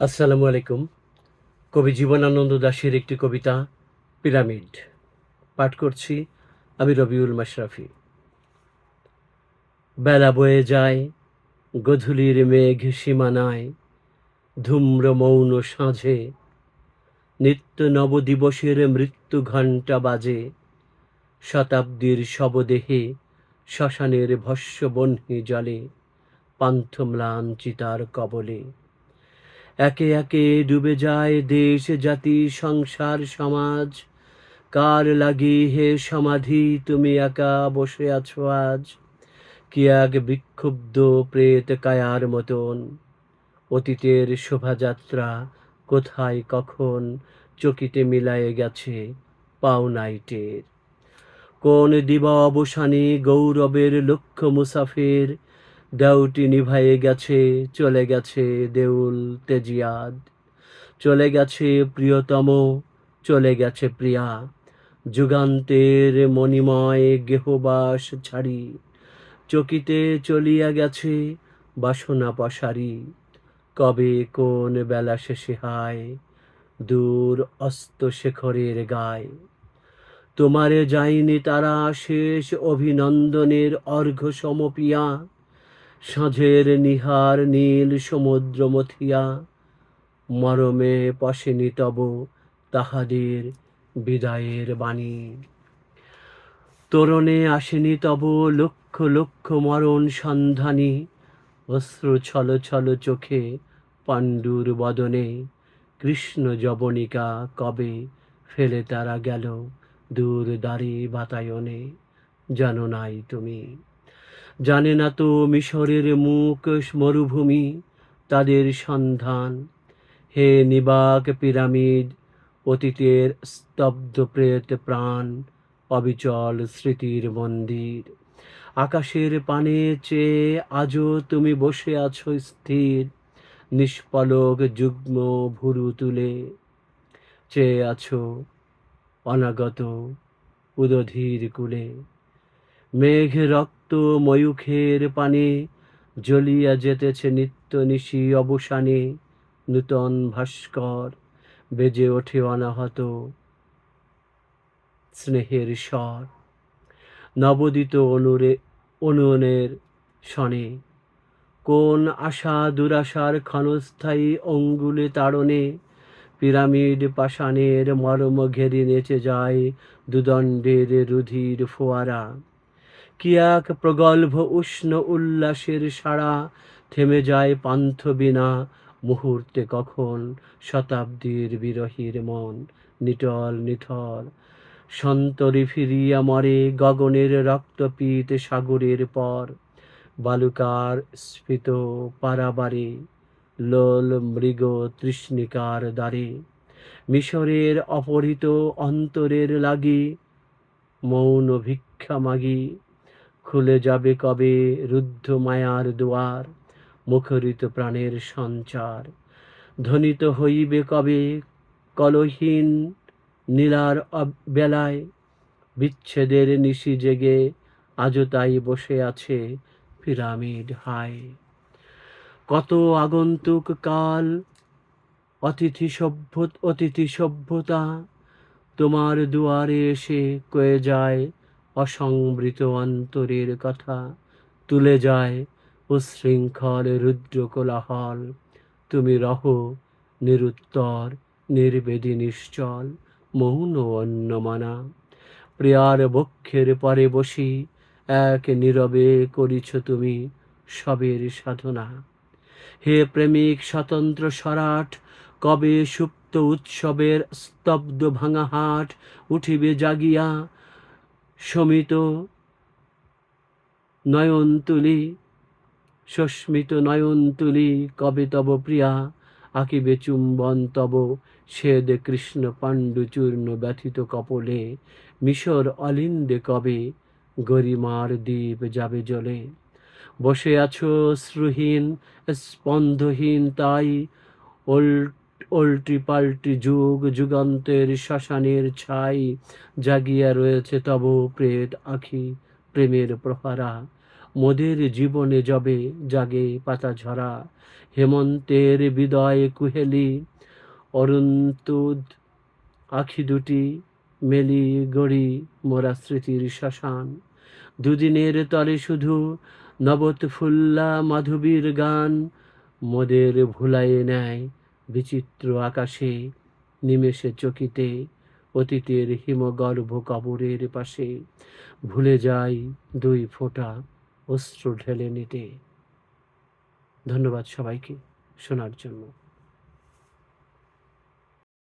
আসসালামু আলাইকুম। কবি জীবনানন্দ দাশের একটি কবিতা, পিরামিড। পাঠ করছি আমি রবিউল মাশরাফি। বেলা বয়ে যায়, গধূলির মেঘ সীমানায়, ধূম্র মৌন সাঁঝে। নিত্য নবদিবসের মৃত্যু ঘণ্টা বাজে। শতাব্দীর শবদেহে, শ্মশানের ভস্য বহ্নি জলে পান্থম্লান চিতার কবলে। একে একে ডুবে যায় দেশ, জাতি, সংসার, সমাজ। কার লাগি হে সমাধি, তুমি একা বসে আছো আজ? কি এক বিক্ষুব্ধ প্রেত কায়ার মতন? অতীতের শোভাযাত্রা কোথায়, কখন? চকিতে মিলায়ে গেছে পাওনাইটের। কোন দিবা অবসানে গৌরবের লক্ষ্য মুসাফির? দেউটি নিভায়ে গেছে, চলে গেছে দেউল তেজিয়াদ। চলে গেছে প্রিয়তম, চলে গেছে প্রিয়া। যুগান্তের মণিময় গেহবাস ছাড়ি। চকিতে চলিয়া গেছে বাসনা পসারি। কবে কোন বেলা শেষে হায় দূর অস্ত শেখরের গায়। তোমারে যাইনি তারা শেষ অভিনন্দনের অর্ঘ্য সমপিয়া। সাঁঝের নিহার নীল সমুদ্র মথিয়া মরমে পশেনি তব তাহাদের বিদায়ের বাণী। তোরণে আসেনি তব লক্ষ লক্ষ মরণ সন্ধানী, অশ্রু ছল ছল চোখে পাণ্ডুর বদনে, কৃষ্ণ জবনিকা কবে ফেলে তারা গেল দূর দাঁড়ি বাতায়নে, জানো নাই তুমি। জানে না তো মিশরের মুখ মরুভূমি তাদের সন্ধান। হে নিবাক পিরামিড, অতীতের স্তব্ধ প্রেত প্রাণ, অবিচল স্মৃতির মন্দির। আকাশের পানে চেয়ে আজও তুমি বসে আছো স্থির নিষ্পলক যুগ্ম ভুরু তুলে চেয়ে আছো অনাগত উদধীর কুলে। মেঘ রক্ত ময়ূখের পানে জ্বলিয়া যেতেছে নিত্য নিশি অবসানে। নূতন ভাস্কর বেজে ওঠে অনাহত স্নেহের স্বর। নবদিত অনুরে অনুনের শনে কোন আশা দুরাশার ক্ষণস্থায়ী অঙ্গুলে তাড়নে। পিরামিড পাষাণের মর্ম ঘেরে নেচে যায় দুদণ্ডের রুধির ফোয়ারা। কি এক প্রগল্ভ উষ্ণ উল্লাসের সাড়া, থেমে যায় পান্থ বিনা মুহূর্তে কখন শতাব্দীর বিরহীর মন নিটল নিথর। সন্তরি ফিরিয়া মরে গগনের রক্তপীত সাগরের পর, বালুকার স্ফীত পারাবারে লোল মৃগ তৃষ্ণিকার দ্বারে। মিশরের অপহৃত অন্তরের লাগি মৌন ভিক্ষা মাগি খুলে যাবে কবে রুদ্ধ মায়ার দুয়ার, মুখরিত প্রাণের সঞ্চার। ধ্বনিত হইবে কবে কলহীন নীলার বেলায়, বিচ্ছেদের নিশি জেগে আজও তাই বসে আছে পিরামিড হায়। কত আগন্তুক কাল, অতিথি সভ্য অতিথি সভ্যতা, তোমার দুয়ারে এসে কয়ে যায় অসংবৃত অন্তরের কথা তুলে যায় উশৃঙ্খল রুদ্র কোলাহল তুমি রহ, নিরুত্তর, নির্বেদী, নিশ্চল, মৌন অন্নমানা প্রিয়ার বক্ষের পরে বসি, এক নীরবে করিছ তুমি সবের সাধনা। হে প্রেমিক, স্বতন্ত্র সরাট, কবে সুপ্ত উৎসবের স্তব্ধ ভাঙা হাট উঠিবে জাগিয়া সমিত নয়ন তুলি সস্মিত নয়ন তুলি কবে তব প্রিয়া, আঁকিবে চুম্বন তব শ্বেদ কৃষ্ণ পাণ্ডু চূর্ণ ব্যথিত কপলে, মিশর অলিন্দে কবে, গরিমার দ্বীপ যাবে জলে। বসে আছো শ্রুহীন স্পন্দহীন তাই, ওল্ট ওল্টি পাল্টি যুগ, যুগান্তের শ্মশানের ছাই জাগিয়া রয়েছে তব প্রেত আখি, প্রেমের প্রহারা। মোদের জীবনে যবে জাগে পাতা ঝরা হেমন্তের বিদয় কুহেলি, অরুন্তুদ আখি দুটি মেলি গড়ি মোরা স্মৃতির শ্মশান। দুদিনের তলে শুধু নবত ফুল্লা মাধবীর গান মোদের ভুলাইয়ে নেয় বিচিত্র আকাশে, নিমেষে চকিতে, অতীতের হিমগর্ভ কবরের পাশে। ভুলে যাই দুই ফোঁটা অশ্রু ঢেলে নিতে। ধন্যবাদ সবাইকে শোনার জন্য।